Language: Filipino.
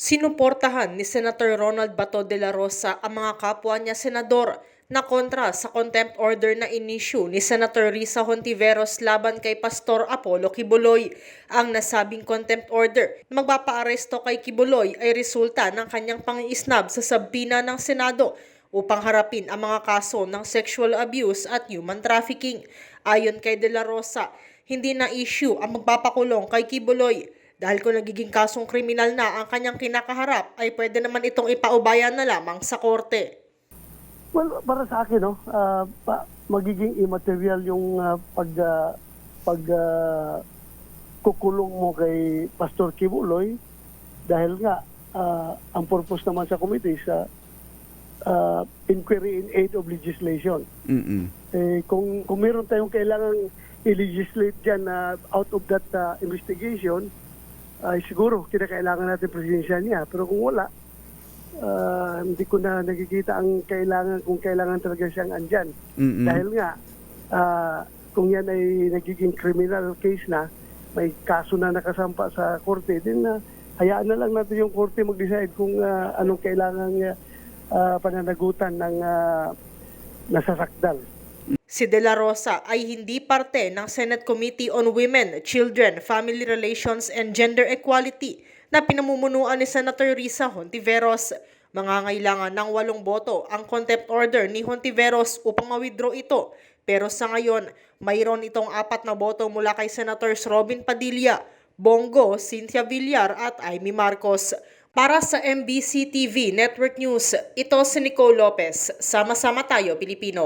Sinuportahan ni Senator Ronald Bato de la Rosa ang mga kapwa niya senador na kontra sa contempt order na inisyu ni Senator Risa Hontiveros laban kay Pastor Apollo Kibuloy. Ang nasabing contempt order na magpapaaresto kay Kibuloy ay resulta ng kanyang pangiisnab sa sabina ng Senado upang harapin ang mga kaso ng sexual abuse at human trafficking. Ayon kay De La Rosa, hindi na issue ang magpapakulong kay Kibuloy dahil kung nagiging kasong kriminal na ang kanyang kinakaharap ay pwede naman itong ipaubayan na lamang sa korte. Well, para sa akin, no, pa, magiging immaterial yung ah, pag ah, pag ah, kukulong mo kay Pastor Kibuloy dahil nga ah, ang purpose naman sa committee sa ah, inquiry in aid of legislation. Mm-mm. Eh, kung, kung meron tayong kailangan i-legislate dyan na out of that ah, investigation, ay siguro kinakailangan natin presidensya niya. Pero kung wala, ah, hindi ko na nakikita ang kailangan kung kailangan talaga siyang andyan. Mm-mm. Dahil nga, ah, kung yan ay nagiging criminal case na, may kaso na nakasampa sa korte, din na hayaan na lang natin yung korte mag-decide kung ah, anong kailangan uh, pananagutan ng ah, nasasakdal. Si De La Rosa ay hindi parte ng Senate Committee on Women, Children, Family Relations and Gender Equality na pinamumunuan ni Senator Risa Hontiveros. Mangangailangan ng walong boto ang contempt order ni Hontiveros upang ma-withdraw ito. Pero sa ngayon, mayroon itong apat na boto mula kay Senators Robin Padilla, Bongo, Cynthia Villar at Amy Marcos. Para sa MBC TV Network News, ito si Nicole Lopez. Sama-sama tayo, Pilipino.